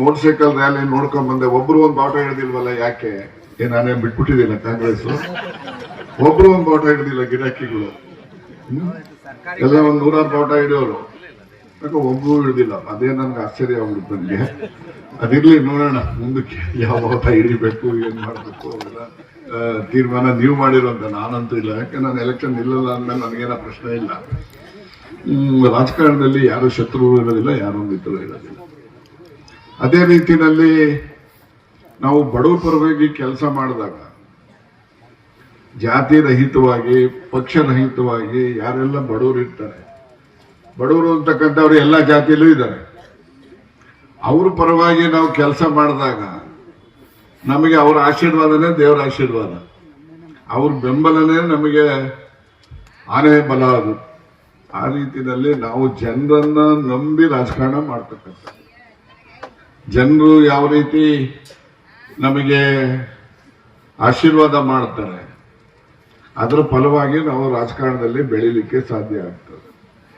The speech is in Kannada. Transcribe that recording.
ಮೋಟರ್ ಸೈಕಲ್ ರ್ಯಾಲಿ ನೋಡ್ಕೊಂಡ್ ಬಂದೆ. ಒಬ್ರು ಒಂದ್ ಬಾಟ ಹಿಡ್ದಿಲ್ವಲ್ಲ, ಯಾಕೆ? ಏ, ನಾನೇ ಬಿಟ್ಬಿಟ್ಟಿದ್ದೀನಿ ಕಾಂಗ್ರೆಸ್ ಒಬ್ರು ಒಂದ್ ಬಾಟ ಹಿಡ್ದಿಲ್ಲ ಗಿರಾಕಿಗಳು? ಎಲ್ಲ ಒಂದ್ ನೂರಾರು ಬಾಟ ಹಿಡಿಯೋರು. ಒಬ್ರು ಹಿಡ್ದಿಲ್ಲ. ಅದೇ ನನ್ಗೆ ಆಶ್ಚರ್ಯ ಆಗ್ಬಿಡುತ್ತೆ ನನಗೆ. ಅದಿರ್ಲಿ ನೋಡೋಣ, ಮುಂದಕ್ಕೆ ಯಾವ ಬಾಟ ಹಿಡಿಬೇಕು, ಏನ್ ಮಾಡ್ಬೇಕು ಅವೆಲ್ಲ ತೀರ್ಮಾನ ನೀವು ಅಂತ ನಾನಂತೂ ಇಲ್ಲ. ಯಾಕೆ, ನಾನು ಎಲೆಕ್ಷನ್ ಇಲ್ಲಲ್ಲ ಅಂದ್ಮೇಲೆ ನನಗೇನ ಪ್ರಶ್ನೆ ಇಲ್ಲ. ರಾಜಕಾರಣದಲ್ಲಿ ಯಾರು ಶತ್ರು ಇರೋದಿಲ್ಲ, ಯಾರು ಇರೋದಿಲ್ಲ. ಅದೇ ರೀತಿಯಲ್ಲಿ ನಾವು ಬಡವ ಪರವಾಗಿ ಕೆಲಸ ಮಾಡಿದಾಗ, ಜಾತಿ ರಹಿತವಾಗಿ, ಪಕ್ಷ ರಹಿತವಾಗಿ ಯಾರೆಲ್ಲ ಬಡವರು ಇರ್ತಾರೆ, ಬಡವರು ಅಂತಕ್ಕಂಥವ್ರು ಎಲ್ಲ ಜಾತಿಯಲ್ಲೂ ಇದ್ದಾರೆ. ಅವ್ರ ಪರವಾಗಿ ನಾವು ಕೆಲಸ ಮಾಡಿದಾಗ ನಮಗೆ ಅವರ ಆಶೀರ್ವಾದನೇ ದೇವರ ಆಶೀರ್ವಾದ. ಅವ್ರ ಬೆಂಬಲನೇ ನಮಗೆ ಆನೆ ಬಲ ಅದು. ಆ ರೀತಿಯಲ್ಲಿ ನಾವು ಜನರನ್ನ ನಂಬಿ ರಾಜಕಾರಣ ಮಾಡ್ತಕ್ಕಂಥ ಜನರು ಯಾವ ರೀತಿ ನಮಗೆ ಆಶೀರ್ವಾದ ಮಾಡ್ತಾರೆ ಅದರ ಫಲವಾಗಿ ನಾವು ರಾಜಕಾರಣದಲ್ಲಿ ಬೆಳಿಲಿಕ್ಕೆ ಸಾಧ್ಯ ಆಗ್ತದೆ.